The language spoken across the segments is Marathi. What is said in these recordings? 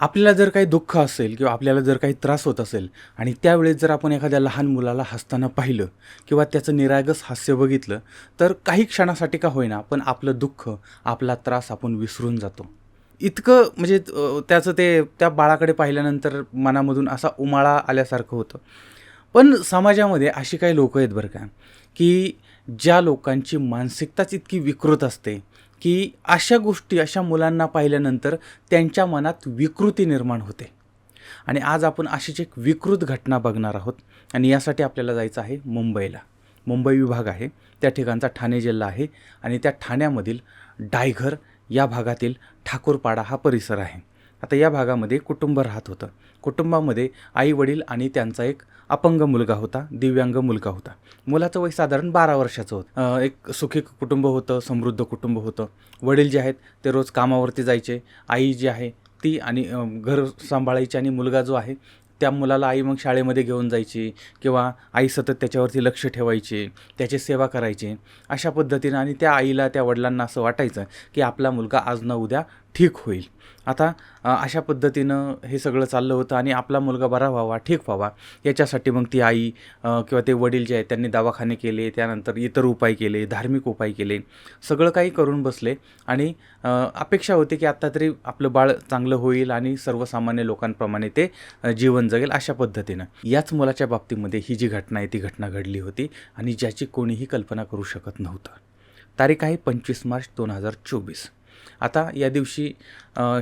आपल्याला जर काही दुःख असेल किंवा आपल्याला जर काही त्रास होत असेल आणि त्यावेळेस जर आपण एखाद्या लहान मुलाला हसताना पाहिलं किंवा त्याचं निरागस हास्य बघितलं तर काही क्षणासाठी का होईना पण आपलं दुःख आपला त्रास आपण विसरून जातो. इतकं म्हणजे त्याचं ते त्या बाळाकडे पाहिल्यानंतर मनामधून असा उमाळा आल्यासारखं होतं. पण समाजामध्ये अशी काही लोकं आहेत बरं का की ज्या लोकांची मानसिकताच इतकी विकृत असते की अशा गोष्टी अशा मुलांना पाहिल्यानंतर त्यांच्या मनात विकृती निर्माण होते. आणि आज आपण अशीच एक विकृत घटना बघणार आहोत आणि यासाठी आपल्याला जायचं आहे मुंबईला. मुंबई विभाग आहे त्या ठिकाणचा ठाणे जिल्हा आहे आणि त्या ठाण्यामधील डायघर या भागातील ठाकूरपाडा हा परिसर आहे. आता या भागामध्ये कुटुंब राहत होतं. कुटुंबामध्ये आई वडील आणि त्यांचा एक अपंग मुलगा होता दिव्यांग मुलगा होता. मुलाचं वय साधारण बारा वर्षाचं होतं. एक सुखी कुटुंब होतं समृद्ध कुटुंब होतं. वडील जे आहेत ते रोज कामावरती जायचे. आई जी आहे ती आणि घर सांभाळायची आणि मुलगा जो आहे त्या मुलाला आई मग शाळेमध्ये घेऊन जायची किंवा आई सतत त्याच्यावरती लक्ष ठेवायची त्याची सेवा करायची. अशा पद्धतीनं आणि त्या आईला त्या वडिलांना असं वाटायचं की आपला मुलगा आज न उद्या ठीक होईल. आता अशा पद्धतीनं हे सगळं चाललं होतं आणि आपला मुलगा बरा व्हावा ठीक व्हावा याच्यासाठी मग ती आई किंवा ते वडील जे आहेत त्यांनी दवाखाने केले त्यानंतर इतर उपाय केले धार्मिक उपाय केले सगळं काही करून बसले आणि अपेक्षा होती की आत्ता तरी आपलं बाळ चांगलं होईल आणि सर्वसामान्य लोकांप्रमाणे ते जीवन जगेल अशा पद्धतीनं. याच मुलाच्या बाबतीमध्ये ही जी घटना आहे ती घटना घडली होती आणि ज्याची कोणीही कल्पना करू शकत नव्हतं. तारीख आहे पंचवीस मार्च दोन हजार चोवीस. आता या दिवशी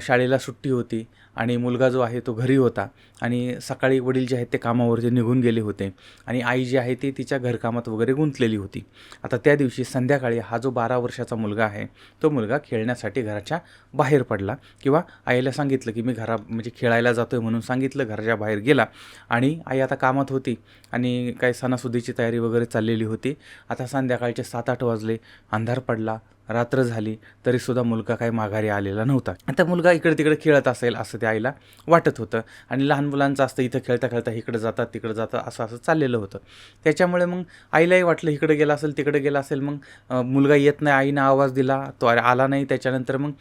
शाळेला सुट्टी होती आणि मुलगा जो आहे तो घरी होता आणि सकाळी वडील जे आहेत ते कामावरती निघून गेले होते आणि आई जी आहे ती तिच्या घरकामात वगैरे गुंतलेली होती. आता त्या दिवशी संध्याकाळी हा जो बारा वर्षाचा मुलगा आहे तो मुलगा खेळण्यासाठी घराच्या बाहेर पडला किंवा आईला सांगितलं की मी घरा म्हणजे खेळायला जातो आहे म्हणून सांगितलं घराच्या बाहेर गेला आणि आई आता कामात होती आणि काही सणासुदीची तयारी वगैरे चाललेली होती. आता संध्याकाळचे सात आठ वाजले अंधार पडला रात्र झाली तरीसुद्धा मुलगा काही माघारी आलेला नव्हता. आता मुलगा इकडे तिकडे खेळत असेल असं त्या आईला वाटत होतं. आणि लहान मुलांचं असतं इथं खेळता खेळता इकडे जातात तिकडे जातात असं असं चाललेलं होतं. त्याच्यामुळे मग आईलाही वाटलं इकडे गेला असेल तिकडे गेला असेल मग मुलगा येत नाही आईनं आवाज दिला तो अरे आला नाही. त्याच्यानंतर मग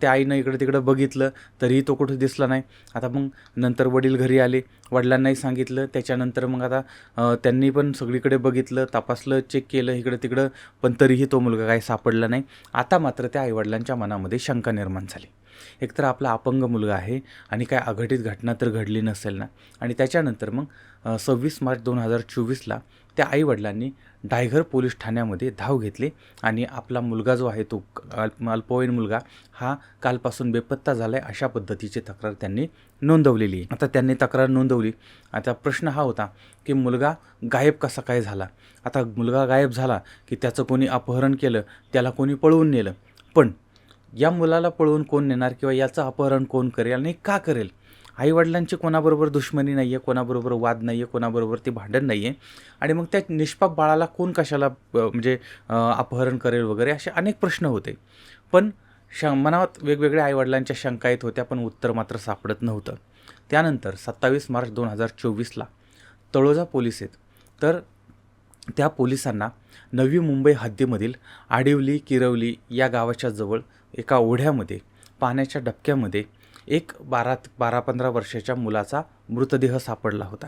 त्या आईनं इकडे तिकडे बघितलं तरीही तो कुठं दिसला नाही. आता मग नंतर वडील घरी आले वडिलांनाही सांगितलं. त्याच्यानंतर मग आता त्यांनी पण सगळीकडे बघितलं तपासलं चेक केलं इकडं तिकडं पण तरीही तो मुलगा काही सापडला नाही. आता मात्र त्या आईवडिलांच्या मनामध्ये शंका निर्माण झाली. एकतर आपला अपंग मुलगा आहे आणि काय अघटित घटना तर घडली नसेल ना. आणि त्याच्यानंतर मग सव्वीस मार्च दोन हजार चोवीसला त्या आईवडिलांनी डायघर पोलीस ठाण्यामध्ये धाव घेतली आणि आपला मुलगा जो आहे तो अल्पवयीन मुलगा हा कालपासून बेपत्ता झाला आहे अशा पद्धतीची तक्रार त्यांनी नोंदवलेली आहे. आता त्यांनी तक्रार नोंदवली. आता प्रश्न हा होता की मुलगा गायब कसा काय झाला? आता मुलगा गायब झाला की त्याचं कोणी अपहरण केलं त्याला कोणी पळवून नेलं? पण या मुलाला पळवून कोण नेणार किंवा याचं अपहरण कोण करेल आणि का करेल? आईवडिलांची कोणाबरोबर दुश्मनी नाही आहे कोणाबरोबर वाद नाही आहे कोणाबरोबर ती भांडण नाही आहे आणि मग त्या निष्पाप बाळाला कोण कशाला म्हणजे अपहरण करेल वगैरे असे अनेक प्रश्न होते. पण श मनात वेगवेगळ्या आईवडिलांच्या शंका येत होत्या पण उत्तर मात्र सापडत नव्हतं. त्यानंतर सत्तावीस मार्च दोन हजार चोवीसला तळोजा पोलीस आहेत तर त्या पोलिसांना नवी मुंबई हद्दीमधील आडिवली किरवली या गावाच्या जवळ एका ओढ्यामध्ये पाण्याच्या डबक्यामध्ये एक बारा बारा पंधरा वर्षाच्या मुलाचा मृतदेह सापडला होता.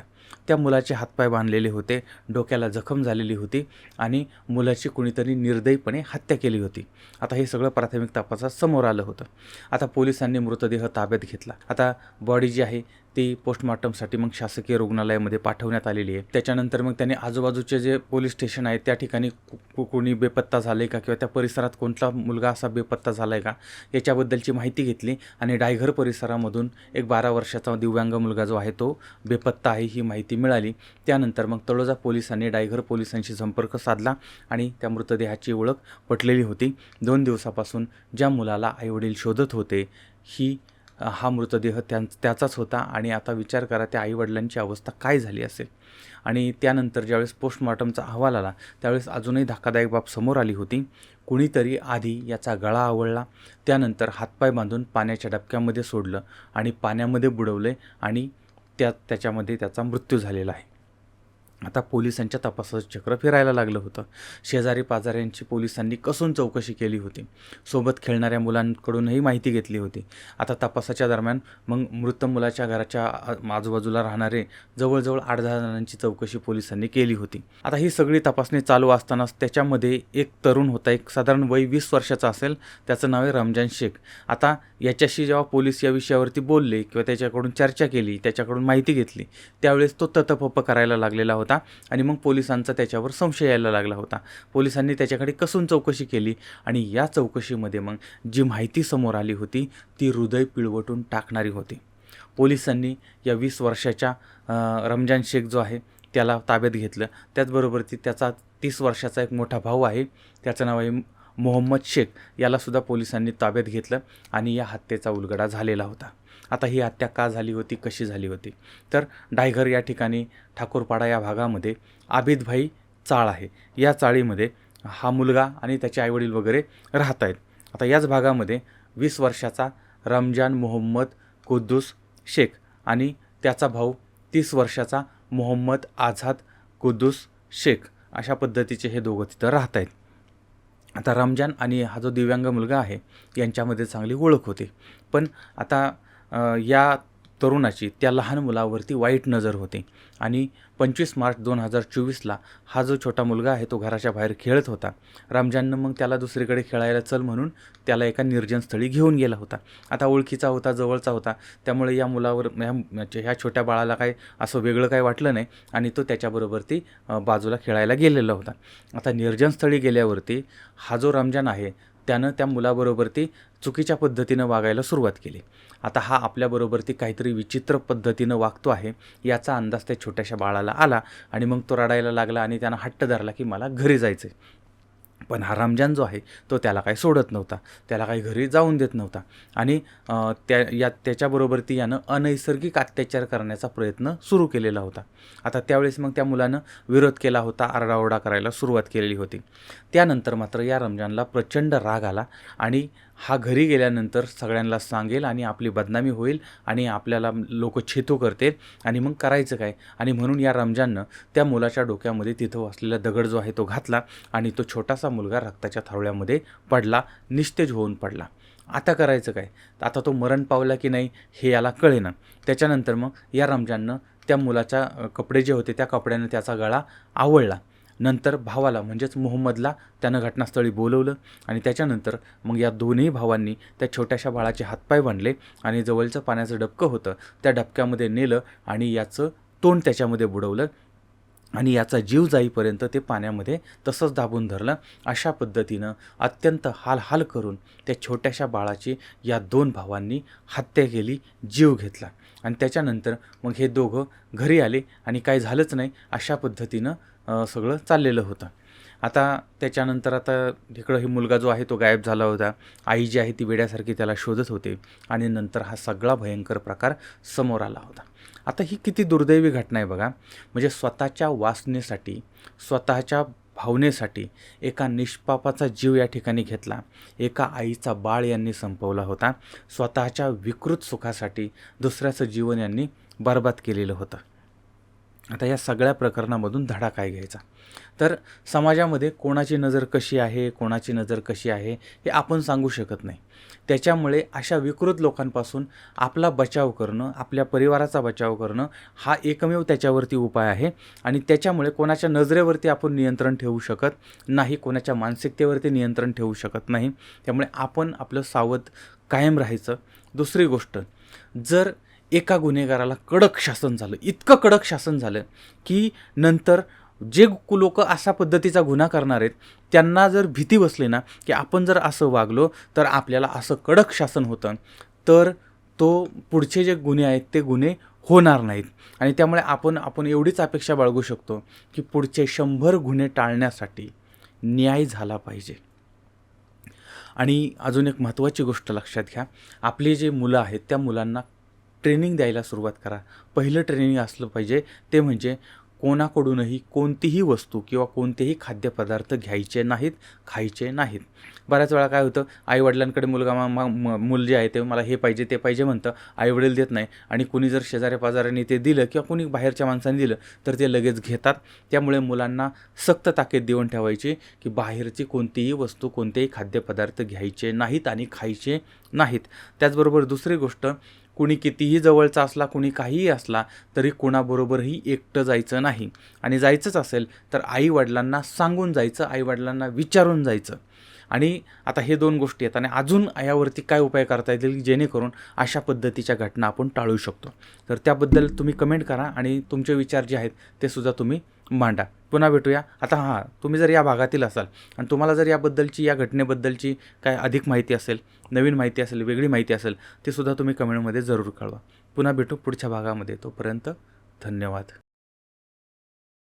त्या मुलाचे हातपाय बांधलेले होते डोक्याला जखम झालेली होती आणि मुलाची कुणीतरी निर्दयीपणे हत्या केली होती. आता हे सगळं प्राथमिक तपासात समोर आलं होतं. आता पोलिसांनी मृतदेह ताब्यात घेतला. आता बॉडी जी आहे ती पोस्टमॉर्टमसाठी मग शासकीय रुग्णालयामध्ये पाठवण्यात आलेली आहे. त्याच्यानंतर मग त्यांनी आजूबाजूचे जे पोलीस स्टेशन आहे त्या ठिकाणी कु- कोणी बेपत्ता झालं आहे का किंवा त्या परिसरात कोणता मुलगा असा बेपत्ता झाला आहे का याच्याबद्दलची माहिती घेतली आणि डायघर परिसरामधून एक बारा वर्षाचा दिव्यांग मुलगा जो आहे तो बेपत्ता आहे ही माहिती मिळाली. त्यानंतर मग तळोजा पोलिसांनी डायघर पोलिसांशी संपर्क साधला आणि त्या मृतदेहाची ओळख पटलेली होती. दोन दिवसापासून ज्या मुलाला आईवडील शोधत होते ही हा मृतदेह त्यां त्याचाच होता आणि आता विचार करा त्या आईवडिलांची अवस्था काय झाली असेल. आणि त्यानंतर ज्यावेळेस पोस्टमॉर्टमचा अहवाल आला त्यावेळेस अजूनही धक्कादायक बाब समोर आली होती. कुणीतरी आधी याचा गळा आवळला त्यानंतर हातपाय बांधून पाण्याच्या डबक्यामध्ये सोडलं आणि पाण्यामध्ये बुडवले आणि त्या त्याच्यामध्ये त्याचा मृत्यू झालेला आहे. आता पोलिसांच्या तपासाचं चक्र फिरायला लागलं होतं. शेजारी पाजाऱ्यांची पोलिसांनी कसून चौकशी केली होती. सोबत खेळणाऱ्या मुलांकडूनही माहिती घेतली होती. आता तपासाच्या दरम्यान मग मृत मुलाच्या घराच्या आजूबाजूला राहणारे जवळजवळ आठ दहा जणांची चौकशी पोलिसांनी केली होती. आता ही सगळी तपासणी चालू असतानाच त्याच्यामध्ये एक तरुण होता. एक साधारण वय वीस वर्षाचा असेल. त्याचं नाव आहे रमजान शेख. आता याच्याशी जेव्हा पोलीस या विषयावरती बोलले किंवा त्याच्याकडून चर्चा केली त्याच्याकडून माहिती घेतली त्यावेळेस तो ततपप करायला लागलेला होता. होता आणि मग पोलिसांचा त्याच्यावर संशय यायला लागला होता. पोलिसांनी त्याच्याकडे कसून चौकशी केली आणि या चौकशीमध्ये मग जी माहिती समोर आली होती ती हृदय पिळवटून टाकणारी होती. पोलिसांनी या वीस वर्षाच्या रमजान शेख जो आहे त्याला ताब्यात घेतलं. त्याचबरोबर ती त्याचा तीस वर्षाचा एक मोठा भाऊ आहे. त्याचं नाव आहे मोहम्मद शेख यालासुद्धा पोलिसांनी ताब्यात घेतलं आणि या हत्येचा उलगडा झालेला होता. आता ही हत्या का झाली होती कशी झाली होती? तर डायघर या ठिकाणी ठाकूरपाडा या भागामध्ये आबिदभाई चाळ आहे. या चाळीमध्ये हा मुलगा आणि त्याचे आईवडील वगैरे राहत आहेत. आता याच भागामध्ये वीस वर्षाचा रमजान मोहम्मद कुद्दूस शेख आणि त्याचा भाऊ तीस वर्षाचा मोहम्मद आझाद कुद्दूस शेख अशा पद्धतीचे हे दोघं तिथं राहत आहेत. आता रमजान आणि हा जो दिव्यांग मुलगा आहे यांच्यामध्ये चांगली ओळख होते. पण आता या तरुणाची त्या लहान मुलावरती वाईट नजर होती. आणि पंचवीस मार्च दोन हजार चोवीसला हा जो छोटा मुलगा आहे तो घराच्या बाहेर खेळत होता. रमजाननं मग त्याला दुसरीकडे खेळायला चल म्हणून त्याला एका निर्जन स्थळी घेऊन गेला होता. आता ओळखीचा होता जवळचा होता. त्यामुळे या मुलावर ह्या म्हणजे ह्या छोट्या बाळाला काय असं वेगळं काय वाटलं नाही आणि तो त्याच्याबरोबर ती बाजूला खेळायला गेलेला होता. आता निर्जन स्थळी गेल्यावरती हा जो रमजान आहे त्यानं त्या मुलाबरोबर ती चुकीच्या पद्धतीनं वागायला सुरुवात केली. आता हा आपल्याबरोबर ती काहीतरी विचित्र पद्धतीनं वागतो आहे याचा अंदाज त्या छोट्याशा बाळाला आला आणि मग तो रडायला लागला आणि त्यानं हट्ट धरला की मला घरी जायचं आहे पण हा रमजान जो आहे तो त्याला काही सोडत नव्हता. त्याला काही घरी जाऊन देत नव्हता. आणि त्या या त्याच्याबरोबर ती यानं अनैसर्गिक अत्याचार करण्याचा प्रयत्न सुरू केलेला होता. आता त्यावेळेस मग त्या मुलानं विरोध केला होता आरडाओरडा करायला सुरुवात केलेली होती. त्यानंतर मात्र या रमजानला प्रचंड राग आला आणि हा घरी गेल्यानंतर सगळ्यांना सांगेल आणि आपली बदनामी होईल आणि आपल्याला लोक छेतू करतील. आणि मग करायचं काय? आणि म्हणून या रमजाननं त्या मुलाच्या डोक्यामध्ये तिथं असलेला दगड जो आहे तो घातला आणि तो छोटासा मुलगा रक्ताच्या थावळ्यामध्ये पडला निस्तेज होऊन पडला. आता करायचं काय? आता तो मरण पावला की नाही हे याला कळेना. त्याच्यानंतर मग या रमजाननं त्या मुलाच्या कपडे जे होते त्या कपड्यानं त्याचा गळा आवळला. नंतर भावाला म्हणजेच मोहम्मदला त्यानं घटनास्थळी बोलवलं आणि त्याच्यानंतर मग या दोन्ही भावांनी त्या छोट्याशा बाळाचे हातपाय बांधले आणि जवळचं पाण्याचं डबकं होतं त्या डबक्यामध्ये नेलं आणि याचं तोंड त्याच्यामध्ये बुडवलं आणि याचा जीव जाईपर्यंत ते पाण्यामध्ये तसंच दाबून धरलं. अशा पद्धतीनं अत्यंत हालहाल करून त्या छोट्याशा बाळाची या दोन भावांनी हत्या केली जीव घेतला. आणि त्याच्यानंतर मग हे दोघं घरी आले आणि काय झालंच नाही अशा पद्धतीनं सगळं चाललेलं होतं. आता त्याच्यानंतर आता इकडं ही मुलगा जो आहे तो गायब झाला होता. आई जी आहे ती वेड्यासारखी त्याला शोधत होते आणि नंतर हा सगळा भयंकर प्रकार समोर आला होता. आता ही किती दुर्दैवी घटना आहे बघा. म्हणजे स्वतःच्या वासनेसाठी स्वतःच्या भावनेसाठी एका निष्पापाचा जीव या ठिकाणी घेतला. एका आईचा बाळ यांनी संपवला होता. स्वतःच्या विकृत सुखासाठी दुसऱ्याचं जीवन यांनी बरबाद केलेलं होतं. आता या सगळ्या प्रकरणामधून धडा काय घ्यायचा? तर समाजामध्ये कोणाची नजर कशी आहे कोणाची नजर कशी आहे हे आपण सांगू शकत नाही. त्याच्यामुळे अशा विकृत लोकांपासून आपला बचाव करणं आपल्या परिवाराचा बचाव करणं हा एकमेव त्याच्यावरती उपाय आहे आणि त्याच्यामुळे कोणाच्या नजरेवरती आपण नियंत्रण ठेवू शकत नाही कोणाच्या मानसिकतेवरती नियंत्रण ठेवू शकत नाही. त्यामुळे आपण आपलं सावध कायम राहायचं. दुसरी गोष्ट जर एका गुन्हेगाराला कडक शासन झालं. इतकं कडक शासन झालं की नंतर जे लोक अशा पद्धतीचा गुन्हा करणार आहेत त्यांना जर भीती बसली ना की आपण जर असं वागलो तर आपल्याला असं कडक शासन होतं तर तो पुढचे जे गुन्हे आहेत ते गुन्हे होणार नाहीत. आणि त्यामुळे आपण आपण एवढीच अपेक्षा बाळगू शकतो की पुढचे शंभर गुन्हे टाळण्यासाठी न्याय झाला पाहिजे. आणि अजून एक महत्त्वाची गोष्ट लक्षात घ्या. आपली जे मुलं आहेत त्या मुलांना ट्रेनिंग द्यायला सुरुवात करा. पहिलं ट्रेनिंग असलं पाहिजे ते म्हणजे कोणाकडूनही कोणतीही वस्तू किंवा कोणतेही खाद्यपदार्थ घ्यायचे नाहीत खायचे नाहीत. बऱ्याच वेळा काय होतं आईवडिलांकडे मुलगा मा मुल म- मूल जे आहे ते मला हे पाहिजे ते पाहिजे म्हणतं आईवडील देत नाही. आणि कुणी जर शेजाऱ्या पाजाऱ्याने ते दिलं किंवा कुणी बाहेरच्या माणसाने दिलं तर ते लगेच घेतात. त्यामुळे मुलांना सक्त ताकीद देऊन ठेवायची की बाहेरची कोणतीही वस्तू कोणतेही खाद्यपदार्थ घ्यायचे नाहीत आणि खायचे नाहीत. त्याचबरोबर दुसरी गोष्ट कुणी कितीही जवळचा असला कुणी काहीही असला तरी कुणाबरोबरही एकटं जायचं नाही. आणि जायचंच असेल तर आईवडिलांना सांगून जायचं आईवडिलांना विचारून जायचं. आणि आता हे दोन गोष्टी आहेत. आणि अजून यावरती काय उपाय करता येतील जेणेकरून अशा पद्धतीच्या घटना आपण टाळू शकतो. तर त्याबद्दल तुम्ही कमेंट करा आणि तुमचे विचार जे आहेत ते सुद्धा तुम्ही मांडा पुन्हा भेटूया. आता हां तुम्ही जर या भागातील असाल आणि तुम्हाला जर याबद्दलची या घटनेबद्दलची काय अधिक माहिती असेल नवीन माहिती असेल वेगळी माहिती असेल तीसुद्धा तुम्ही कमेंटमध्ये जरूर कळवा. पुन्हा भेटू पुढच्या भागामध्ये. तोपर्यंत धन्यवाद.